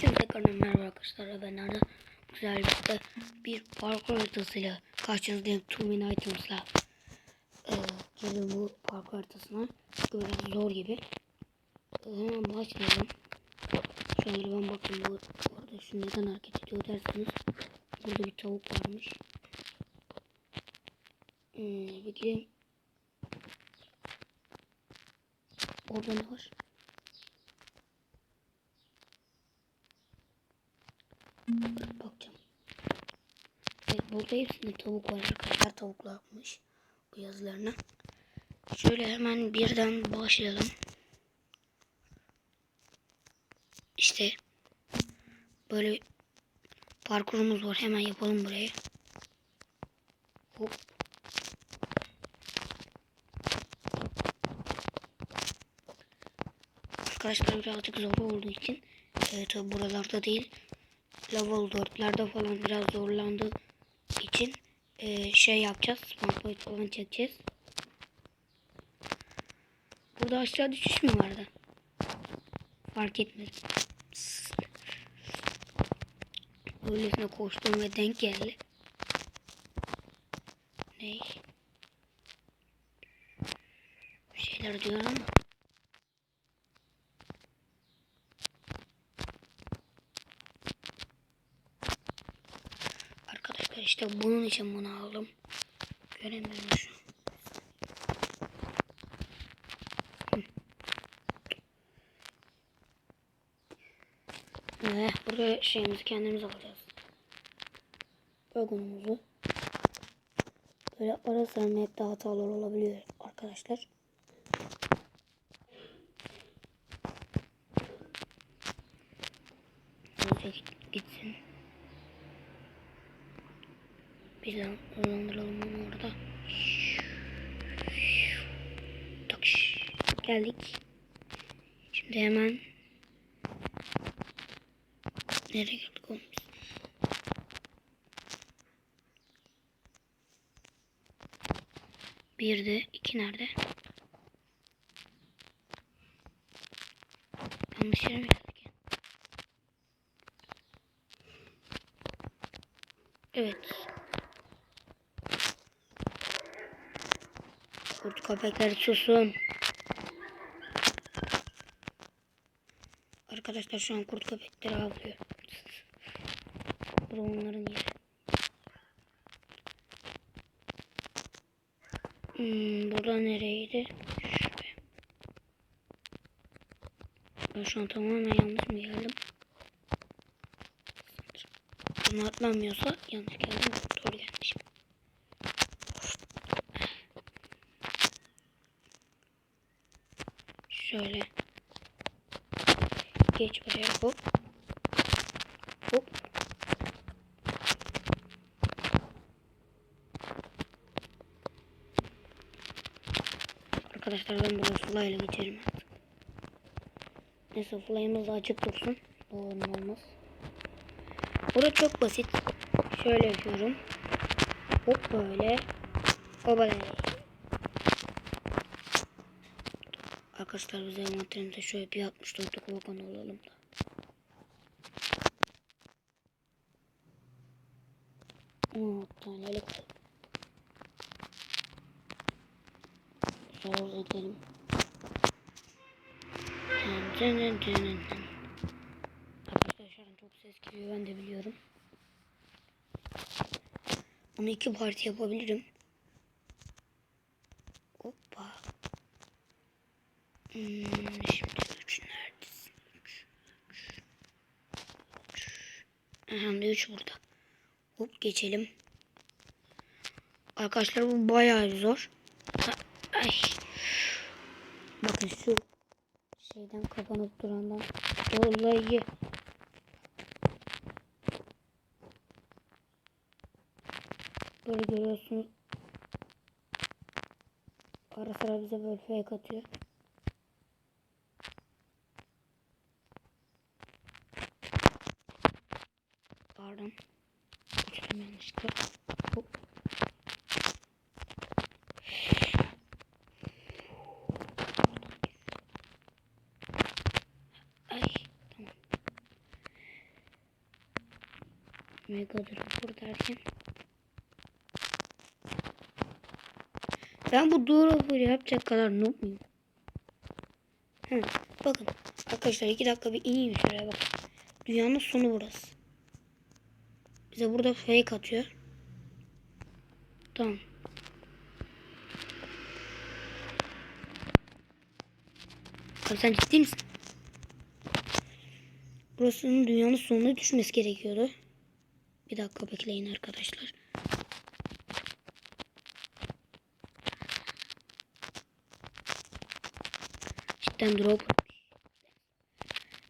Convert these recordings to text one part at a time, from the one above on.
Şimdi tekrardan merhaba arkadaşlar. Ben Arda güzel bir, bir parkur haritasıyla karşınızdayım. Two Min Items'la. Ee, gelin bu parkur haritasına. Böyle zor gibi. Ee, hemen başlayalım. Şöyle ben bakayım bu orada şu neden hareket ediyor derseniz. Burada bir tavuk varmış. Ee, bir gidelim. Orada ne var? Bakacağım. Evet burada hepsinde tavuk var arkadaşlar. Tavuklar yapmış bu yazılarına. Şöyle hemen birden başlayalım. İşte böyle parkurumuz var. Hemen yapalım burayı. Hop. Arkadaşlar birazcık zor olduğu için e, tabi buralarda değil level 4'lerde falan biraz zorlandığı için e, şey yapacağız. Spawn falan çekeceğiz. Burada aşağı düşüş mü vardı? Fark etmedim. Öylesine koştum ve denk geldi. Ney? Bir şeyler diyor ama. Arkadaşlar işte bunun için bunu aldım. Göremiyorum şu. Hı. Ve buraya şeyimizi kendimiz alacağız. Vagonumuzu. Böyle ara sıra map'te hatalar olabiliyor arkadaşlar. Bir de hızlandıralım onu orada. Geldik. Şimdi hemen nereye geldik oğlum biz? Bir de iki nerede? Yanlış yere mi geldik? Evet. Kurt köpekler susun. Arkadaşlar şu an kurt köpekleri avlıyor. Bura onların yeri. Hmm, burada nereydi? Ben şu an tamamen yanlış mı geldim? Bunu atlamıyorsa yanlış geldim. Doğru gelmişim. Şöyle. Geç buraya hop. Hop. Arkadaşlar ben bunu ile geçerim artık. Neyse da açık dursun. Doğru olmaz. Burada çok basit. Şöyle yapıyorum. Hop böyle. Hobalay. Arkadaşlar bize envanterimize şöyle bir 64'lük vagon alalım da. On tanelik. Zor edelim. Arkadaşlar çok ses geliyor ben de biliyorum. Onu iki parti yapabilirim. Hoppa. Hmm, şimdi üç neredesin? Üç, üç, üç. Hem de üç burada. Hop geçelim. Arkadaşlar bu bayağı zor. Ay. Bakın şu şeyden kapanıp durandan dolayı. Böyle görüyorsunuz. Ara sıra bize böyle fake atıyor. Pardon. Uçtum yanlışlıkla. Hop. Ay tamam. Mega Dropper derken. Ben bu Dropper yapacak kadar noob muyum? Hı, bakın arkadaşlar iki dakika bir ineyim şuraya bak. Dünyanın sonu burası. Bize burada fake atıyor. Tamam. Abi sen ciddi misin? Burasının dünyanın sonuna düşmesi gerekiyordu. Bir dakika bekleyin arkadaşlar. Cidden drop.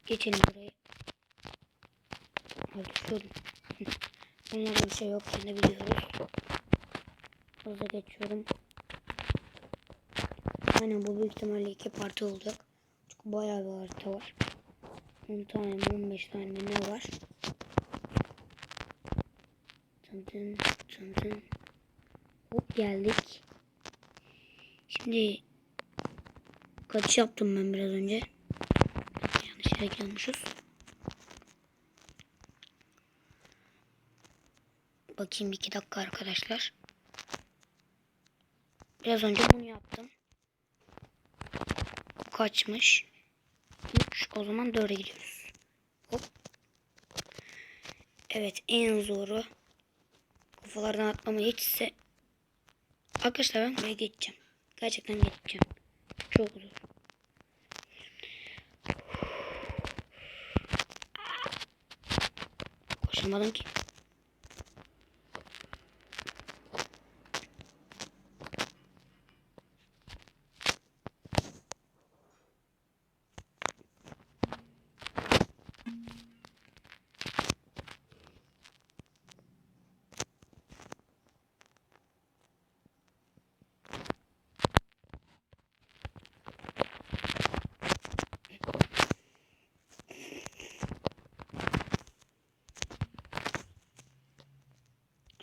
Geçelim burayı. Abi düşüyordum. Bunlarda bir şey yok. Yine biliyoruz. Hızlı geçiyorum. Aynen bu büyük ihtimalle iki parti olacak. Çünkü bayağı bir harita var. 10 tane mi 15 tane ne var? Tın tın tın. Hop geldik. Şimdi kaç yaptım ben biraz önce? Yanlış yere gelmişiz. Bakayım iki dakika arkadaşlar. Biraz önce bunu yaptım. Kaçmış? 3. O zaman 4'e gidiyoruz. Hop. Evet en zoru. Kafalardan atlama hiçse. Arkadaşlar ben buraya geçeceğim. Gerçekten geçeceğim. Çok zor. Koşamadım ki.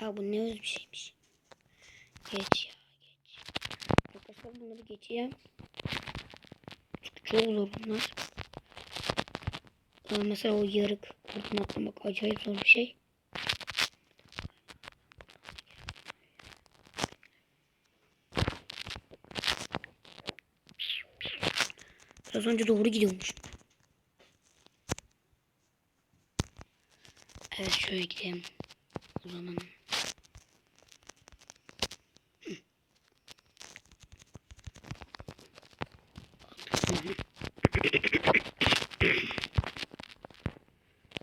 Ya bu ne öz bir şeymiş. Geç ya geç. Arkadaşlar bunları geçeceğim. Çünkü çok zor bunlar. Ee, mesela o yarık buradan atlamak acayip zor bir şey. Biraz önce doğru gidiyormuş. Evet şöyle gidelim. O zaman.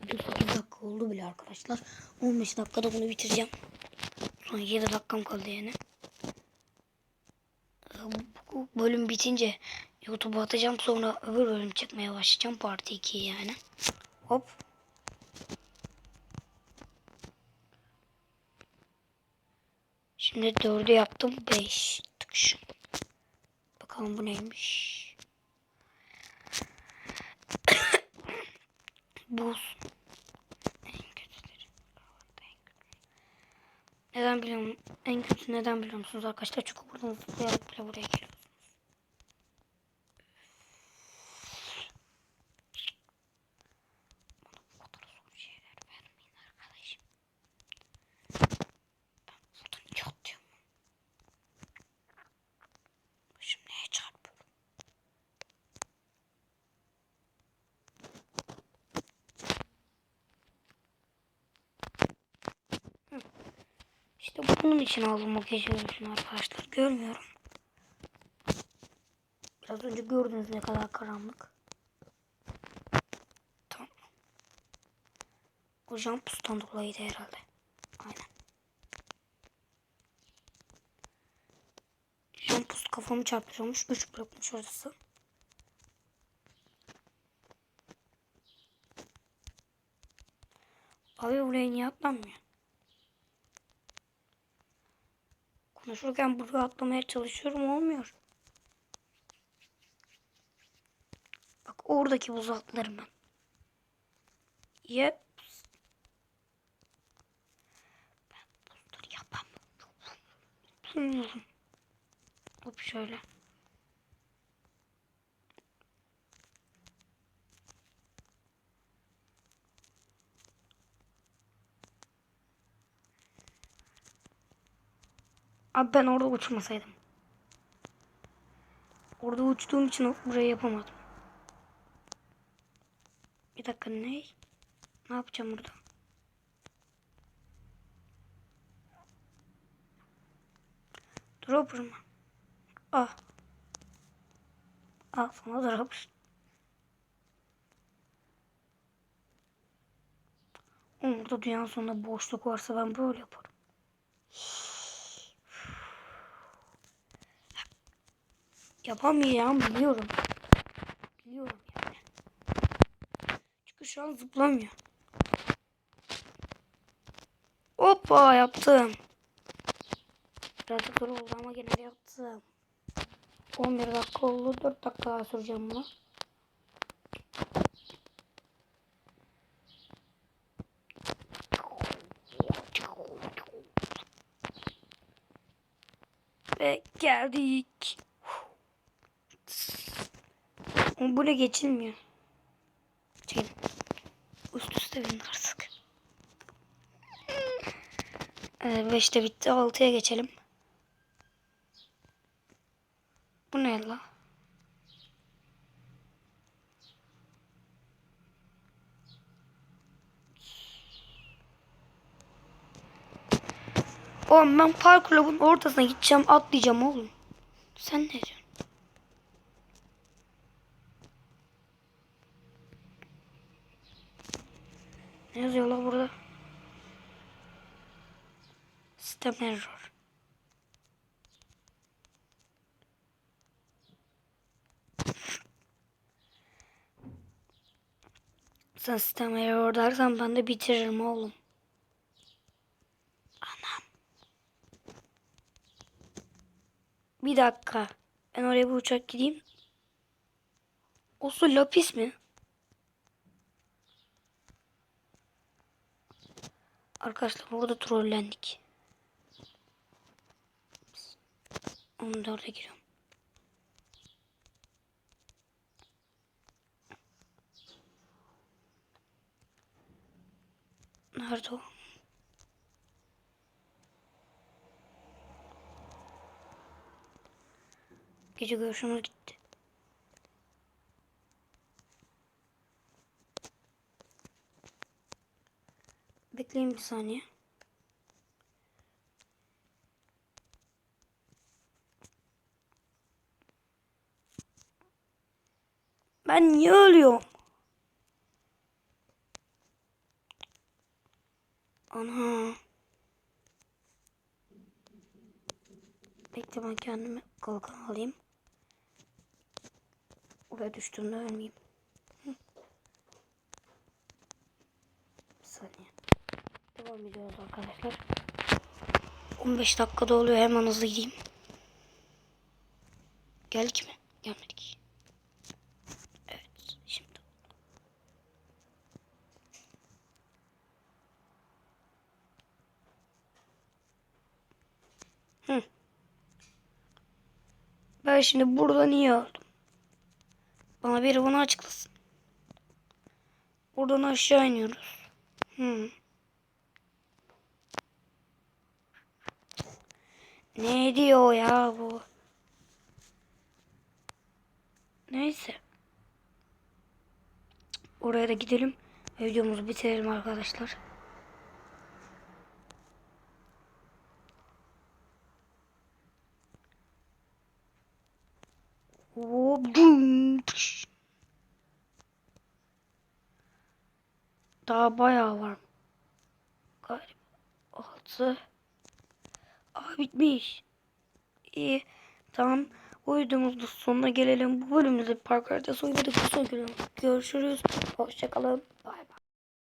Dur 8 dakika oldu bile arkadaşlar. 15 dakikada bunu bitireceğim. Son 7 dakikam kaldı yani. Ee, Bu bölüm bitince YouTube'a atacağım. Sonra öbür bölüm çekmeye başlayacağım. Parti 2 yani. Hop. Şimdi 4'ü yaptım. 5. Tıkış. Bakalım bu neymiş. Buz. En kötüleri. En kötü. Neden biliyorum? En kötü neden biliyor musunuz arkadaşlar? Çünkü buradan zıplayarak bile buraya geliyorsunuz. Bana bu kadar zor şeyler vermeyin arkadaşım. Ben buradan hiç atlıyorum. Başım neye çarpıyor? İşte bunun için aldım gece görüşünü arkadaşlar. Görmüyorum. Biraz önce gördünüz ne kadar karanlık. Tamam. O jumpustan dolayıydı herhalde. Aynen. Jumpus kafamı çarptırıyormuş. Üç blokmuş orası. Abi buraya niye atlanmıyor? Konuşurken buraya atlamaya çalışıyorum olmuyor. Bak oradaki buzu atlarım ben. Yep. Ben buzları yapamam. Hop şöyle. Abi ben orada uçmasaydım. Orada uçtuğum için burayı yapamadım. Bir dakika ne? Ne yapacağım burada? Dropper mı? Ah. Al sana dropper. Burada dünyanın sonunda boşluk varsa ben böyle yaparım. Yapamayacağım biliyorum. Biliyorum yani. Çünkü şu an zıplamıyor. Hoppa yaptım. Birazcık zor oldu ama gene yaptım. 11 dakika oldu. 4 dakika daha süreceğim bunu. Geldik. Ne geçilmiyor. Çekin. Üst üste binin artık. 5'te bitti. 6'ya geçelim. Bu ne la? Oğlum ben parkurla ortasına gideceğim atlayacağım oğlum. Sen ne diyorsun? Ne yazıyor la burada? Sistem error. Sen sistem error dersen ben de bitiririm oğlum. Anam. Bir dakika. Ben oraya bir uçak gideyim. O su lapis mi? Arkadaşlar burada trollendik. 14'e giriyorum. Nerede o? Gece görüşümüz gitti. Bekleyin bir saniye. Ben niye ölüyorum? Ana. Bekle ben kendimi kalkan alayım. Oraya düştüğümde ölmeyeyim. Bir saniye. Devam ediyoruz arkadaşlar. 15 dakikada oluyor hemen hızlı gideyim. Geldik mi? Gelmedik. Evet şimdi. Hı. Ben şimdi burada niye öldüm? Bana biri bunu açıklasın. Buradan aşağı iniyoruz. Hı. Ne diyor ya bu? Neyse. Oraya da gidelim. Videomuzu bitirelim arkadaşlar. Daha bayağı var. Galiba. Altı. Aa bitmiş. İyi. Tamam. Bu videomuzun sonuna gelelim. Bu bölümümüzde park haritası bölümde görüşürüz. Hoşçakalın. Bay bay.